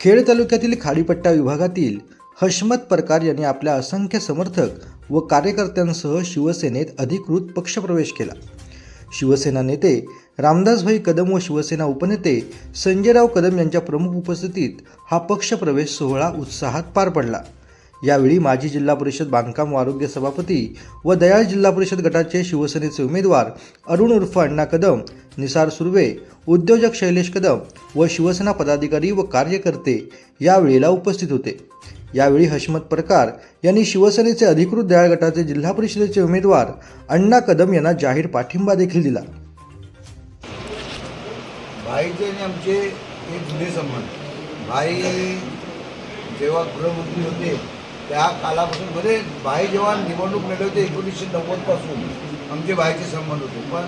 खेड तालुक्यातील खाडीपट्टा विभागातील हशमत परकार यांनी आपल्या असंख्य समर्थक व कार्यकर्त्यांसह शिवसेनेत अधिकृत पक्षप्रवेश केला. शिवसेना नेते रामदासभाई कदम व शिवसेना उपनेते संजयराव कदम यांच्या प्रमुख उपस्थितीत हा पक्षप्रवेश सोहळा उत्साहात पार पडला. यावेळी माजी जिल्हा परिषद बांधकाम व आरोग्य सभापती व दयाळ जिल्हा परिषद गटाचे शिवसेनेचे उमेदवार अरुण उर्फ अण्णा कदम निसार सुर्वे उद्योजक शैलेश कदम व शिवसेना पदाधिकारी व कार्यकर्ते यावेळेला उपस्थित होते. यावेळी हशमत प्रकार यांनी शिवसेनेचे अधिकृत दयाळ गटाचे जिल्हा परिषदेचे उमेदवार अण्णा कदम यांना जाहीर पाठिंबा देखील दिला. भाईचे आणि आमचे एक जुने संबंध. भाई जेव्हा गृहमंत्री होते त्या कालापासून म्हणजे भाई जेव्हा निवडणूक लढवते एकोणीसशे नव्वदपासून आमचे भाईचे संबंध होते. पण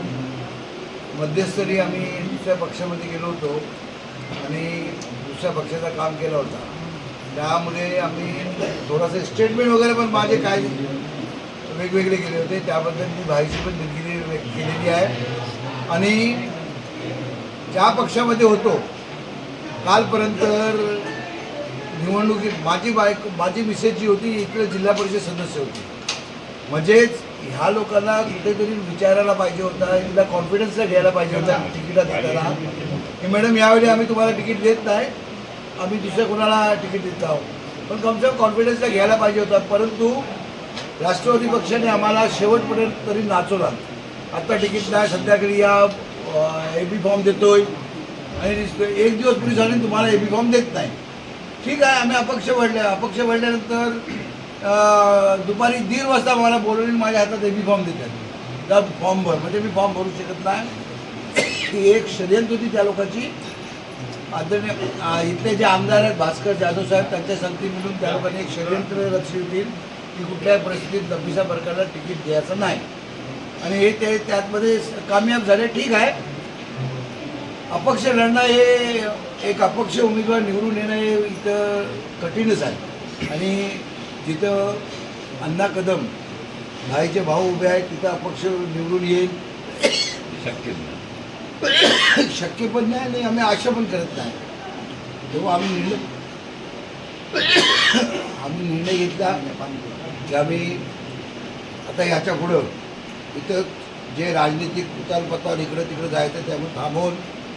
मध्यस्थरी आम्ही दुसऱ्या पक्षामध्ये गेलो होतो आणि दुसऱ्या पक्षाचा काम केला होता. त्यामुळे आम्ही थोडंसं स्टेटमेंट वगैरे पण माझे काय वेगवेगळे केले होते. त्याबद्दल मी भाईची पण दिलगिरी व्यक्त केलेली आहे. आणि ज्या पक्षामध्ये होतो कालपर्यंत निवडणुकीत माझी बायक माझी मिसेस जी होती इकडे जिल्हा परिषद सदस्य होती. म्हणजेच ह्या लोकांना कुठेतरी विचारायला पाहिजे होता एकदा कॉन्फिडन्सला घ्यायला पाहिजे होता तिकीटा देताना. की मॅडम यावेळी आम्ही तुम्हाला तिकीट देत नाही आम्ही दुसऱ्या कोणाला तिकीट देत आहोत. पण कमसे कम कॉन्फिडन्सला घ्यायला पाहिजे होता परंतु राष्ट्रवादी पक्षाने आम्हाला शेवटपर्यंत तरी नाचवला. आत्ता तिकीट नाही संध्याकाळी या ए बी फॉर्म देतोय. आणि एक दिवस पुढे सांगून तुम्हाला ए बी फॉर्म देत नाही. ठीक आहे आम्ही अपक्ष वळले अपक्ष वळल्यानंतर दुपारी दीड वाजता मला बोलवून माझ्या हातात एबी फॉर्म देतात. त्या फॉर्म भर. म्हणजे मी फॉर्म भरू शकत नाही. एक षडयंत्र होती त्या लोकांची. आदरणीय इथले जे आमदार आहेत भास्कर जाधव साहेब त्यांच्या संगती मिळून त्या लोकांनी एक षडयंत्र रचली होती. की कुठल्याही परिस्थितीत दबीसा प्रकारला तिकीट द्यायचं नाही. आणि हे ते त्यातमध्ये कामयाब झाले. ठीक आहे. अपक्ष लढणं हे एक अपक्ष उमेदवार निवडून येणं हे इथं कठीणच आहे. आणि जिथं अण्णा कदम भाईचे भाऊ उभे आहेत तिथं अपक्ष निवडून येईल. शक्य नाही. शक्य पण नाही आणि आम्ही आशा पण करत नाही. तेव्हा आम्ही निर्णय आम्ही निर्णय घेतला की आम्ही आता याच्या पुढं इथं जे राजनीतिक उतारपतावर इकडं तिकडं जायचं त्यामुळे थांबवून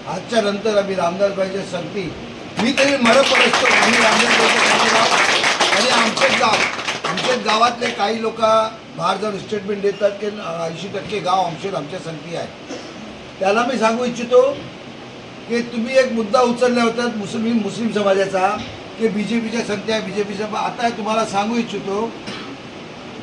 आजच्या नंतर आम्ही रामदासबाईच्या संगती मी तरी मरत असतो आम्ही रामदासबाईच्या आणि आमचेच गाव आमच्याच गावातले काही लोक बाहेर जाऊन स्टेटमेंट देतात की ऐंशी टक्के गाव आमचे आमच्या संगती आहे. त्याला मी सांगू इच्छितो की तुम्ही एक मुद्दा उचलला होता मुस्लिम मुस्लिम समाजाचा की बी जे पीच्या संगती आहे बी जे पीच्या आता तुम्हाला सांगू इच्छितो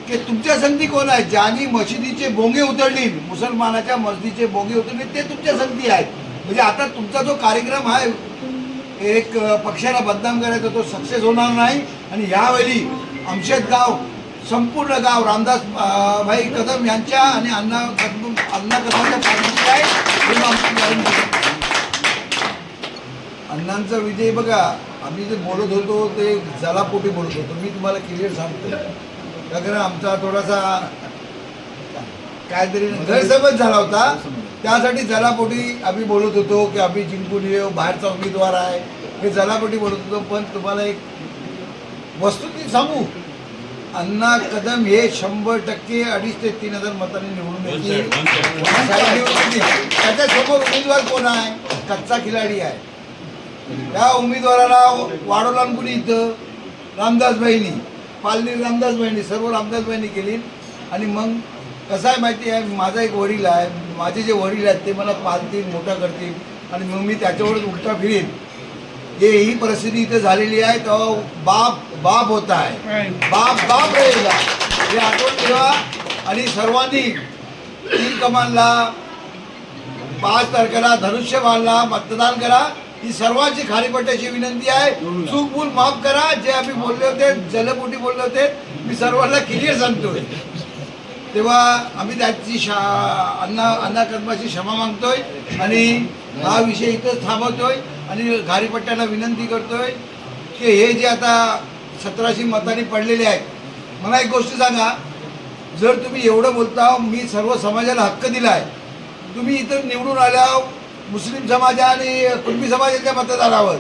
की तुमच्या संगती कोण आहे? ज्यांनी मशिदीचे बोंगे उतरली मुसलमानाच्या मस्जिदीचे बोंगे उतरले ते तुमच्या संगती आहेत. म्हणजे आता तुमचा जो कार्यक्रम आहे एक पक्षाला बदनाम करायचा तो सक्सेस होणार नाही. आणि यावेळी आमचेच गाव संपूर्ण गाव रामदास भाई कदम यांच्या आणि अण्णा कदम अण्णा कदमांच्या पाठीशी आहे. अण्णांचा विजय बघा आम्ही जे बोलत होतो ते जलापोटी बोलत होतो. मी तुम्हाला क्लिअर सांगतो. का कारण आमचा थोडासा काहीतरी गैरसमज झाला होता. त्यासाठी जलापोटी आम्ही बोलत होतो की आम्ही जिंकून येऊ. बाहेरचा उमेदवार आहे. हे जलापोटी बोलत होतो. पण तुम्हाला एक वस्तुस्थिती सांगू. अण्णा कदम हे शंभर टक्के अडीच ते तीन हजार मतांनी निवडून येतील. त्याच्यासमोर उमेदवार कोण आहे? कच्चा खिलाडी आहे. त्या उमेदवाराला वाढवला कुणी इथं रामदास बहिणी पालनी रामदास बहिणी सर्व रामदास बहिणी केली. आणि मग कसं आहे माहिती आहे? माझा एक वडील आहे. माझे जे वडील आहेत ते मला पालतील मोठा करतील. आणि मग मी त्याच्यावरच उलटा फिरेन. जे ही परिस्थिती इथे झालेली आहे तेव्हा बाप बाप होता आहे बाप बाप रहेगा। हे आठवण ठेवा। आणि सर्वांनी तीन कमानला पाच तारखेला धनुष्यबाणला मतदान करा. ही सर्वांची खालीपट्ट्याची विनंती आहे. चूक भूल माफ करा. जे आम्ही बोलले होते जलपोटी बोलले होते मी सर्वांना क्लिअर सांगतोय. तेव्हा आम्ही त्याची शा अण्णा अण्णा कदमाची क्षमा मागतोय. आणि हा विषय इथंच थांबवतोय आणि घारीपट्ट्याला विनंती करतोय की हे जे आता सतराशे मतांनी पडलेले आहेत मला एक गोष्ट सांगा. जर तुम्ही एवढं बोलता मी सर्व समाजाला हक्क दिला आहे तुम्ही इथं निवडून आल्या मुस्लिम समाजा आणि कुणबी समाजाच्या मतदारावर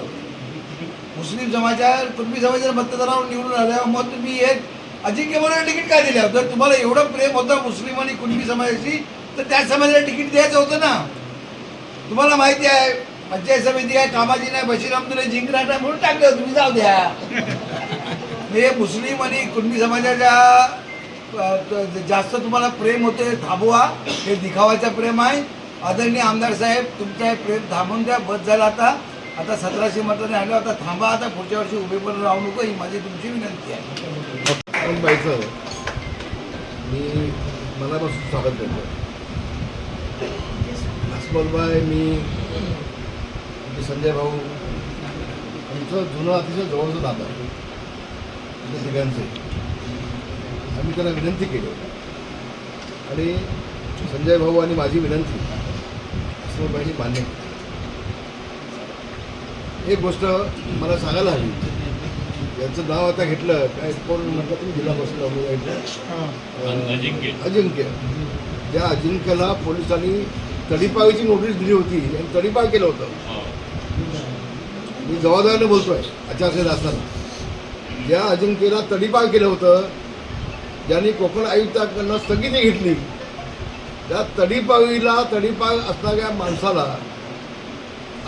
मुस्लिम समाजा कुणबी समाजाच्या मतदारावर निवडून आल्यावर मग तुम्ही एक अजिंक्य म्हणून तिकीट का दिलं जर तुम्हाला एवढं प्रेम होतं मुस्लिम आणि कुणबी समाजाशी तर त्या समाजाला तिकीट द्यायचं होतं ना. तुम्हाला माहिती आहे पंचायत समिती आहे कामाची नाही बशीर अहमदुल्ला जिंकणार नाही म्हणून टाकलं तुम्ही जाऊ द्या. हे मुस्लिम आणि कुणबी समाजाच्या जास्त तुम्हाला प्रेम होते थांबवा. हे दिखावाचं प्रेम आहे. आदरणीय आमदार साहेब तुमचं हे प्रेम थांबून द्या बस झालं आता. आता सतराशे मताने आलं आता थांबा आता पुढच्या वर्षी उभे पण राहू नको ही माझी तुमची विनंती आहे. मी मनापासून स्वागत करतो. अस्मलबाई मी संजय भाऊ. आमचं जुनं अतिशय जवळचं नातं आहे. आमच्या तिघांचे आम्ही त्यांना विनंती केली आणि संजय भाऊ आणि माझी विनंती अस्मलबाईंनी मान्य. केली एक गोष्ट मला सांगायला हवी. यांचं नाव आता घेतलं काय कोण म्हणतात तुम्ही जिल्हा परिषद अजिंक्य. अजिंक्य. त्या अजिंक्यला पोलिसांनी तडीपावीची नोटीस दिली होती आणि तडीपाव केलं होतं. मी जबाबदारीने बोलतोय आचारसंहिता असताना. ज्या अजिंक्यला तडीपाव केलं होतं ज्यांनी कोकण आयुक्ताकडनं स्थगिती घेतली त्या तडीपावीला तडीपाव असणाऱ्या माणसाला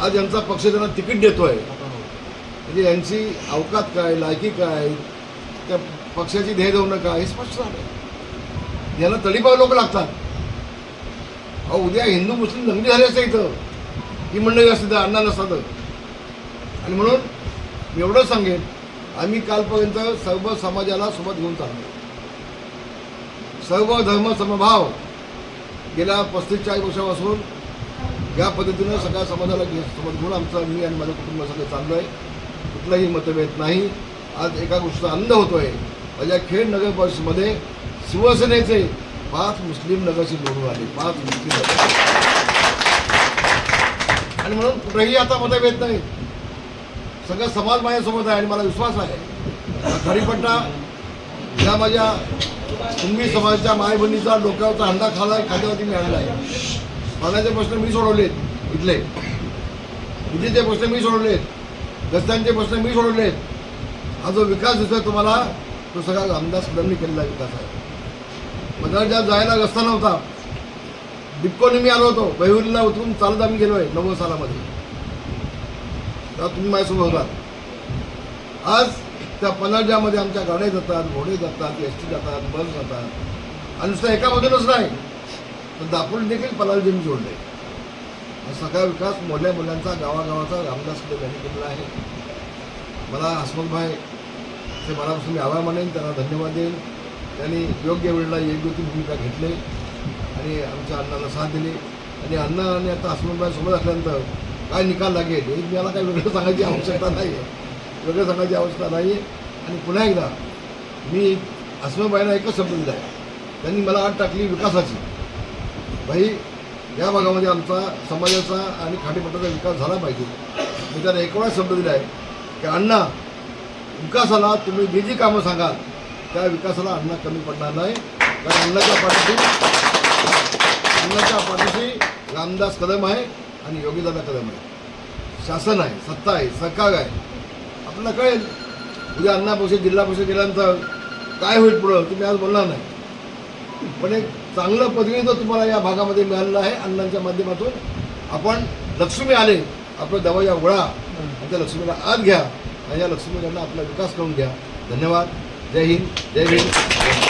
आज यांचा पक्ष त्यांना तिकीट देतोय. म्हणजे यांची अवकात काय लायकी काय त्या पक्षाची ध्येय ध्येयधोरणं काय हे स्पष्ट झालं यांना तडीपाव लोक लागतात अहो उद्या हिंदू मुस्लिम दंगली झाली असते इथं. ही मंडळी असते तर अण्णा नसतं आणि म्हणून मी एवढंच सांगेन आम्ही कालपर्यंत सर्व समाजाला सोबत घेऊन चाललो. सर्व धर्म समभाव गेल्या पस्तीस चाळीस वर्षापासून या पद्धतीनं सगळ्या समाजाला सोबत घेऊन आमचं मी आणि माझं कुटुंब सगळं चाललो आहे कुठलाही मतभेद नाही. आज एका गोष्टीचा आनंद होतो आहे माझ्या खेड नगर परिषदेमध्ये शिवसेनेचे पाच मुस्लिम नगरशी निवडून आले. पाच मुस्लिम नगर आणि म्हणून कुठेही आता मतभेद नाही. सगळं समाज माझ्यासोबत आहे आणि मला विश्वास आहे. खरीपट्टा या माझ्या तुम्ही समाजाच्या मायबंदीचा डोक्यावरचा हंडा खाला खात्यावरती मिळाला आहे. पाण्याचे प्रश्न मी सोडवलेत इथले. विजेचे प्रश्न मी सोडवलेत. रस्त्यांचे प्रश्न मी सोडवलेत. हा जो विकास दिसतोय तुम्हाला तो सगळा रामदास कदमनी केलेला विकास आहे. पदार्थ जायला रस्ता नव्हता. डिप्कोने मी आलो होतो. बैहुरीला उतरून चालत आम्ही गेलो आहे नव्वद सालामध्ये तर तुम्ही माझ्यासोबत होतात आज त्या पनारजामध्ये आमच्या गाड्या जातात घोडे जातात एस टी जातात बस जातात. आणि नुसतं एकामधूनच नाही तर दापोली देखील पलालजींनी जोडले. सगळा विकास मोठ्या मुलांचा गावागावाचा रामदास कदम यांनी केलेला आहे. मला हसमतभाई ते मनापासून मी आभार मानेन त्यांना धन्यवाद देईन. त्यांनी योग्य वेळेला योग्य ती भूमिका घेतली आणि आमच्या अण्णाला साथ दिली. आणि अण्णा आणि आता हसमतभाई सोबत असल्यानंतर काय निकाल लागेल हे मला काही वेगळं सांगायची आवश्यकता नाही आहे. वेगळं सांगायची आवश्यकता नाही आहे. आणि पुन्हा एकदा मी हसमतभाईला एकच शब्द दिला आहे. त्यांनी मला आठ टाकली विकासाची. भाई या भागामध्ये आमचा समाजाचा आणि खाटीपट्टाचा विकास झाला पाहिजे. मी त्यांना एवढाच शब्द दिला आहे की अण्णा विकासाला तुम्ही जी जी कामं सांगाल त्या विकासाला अण्णा कमी पडणार नाही. कारण अण्णाच्या पाठीशी अण्णाच्या पाठीशी रामदास कदम आहे आणि योगीदादा कदम आहे. शासन आहे सत्ता आहे सरकार आहे. आपल्याला कळेल उद्या अण्णा परिषद जिल्हा परिषद गेल्यानंतर काय होईल पुढं तुम्ही आज बोलणार नाही. पण एक चांगलं प्रतिनिधित्व तुम्हाला या भागामध्ये मिळालेलं आहे अण्णांच्या माध्यमातून. आपण लक्ष्मी आले आपलं दवाया उघडा आणि त्या लक्ष्मीला आत घ्या आणि या लक्ष्मीकडनं आपला विकास करून घ्या. धन्यवाद. ஜெய் ஹிந்த் ஜெய் ஹிந்த்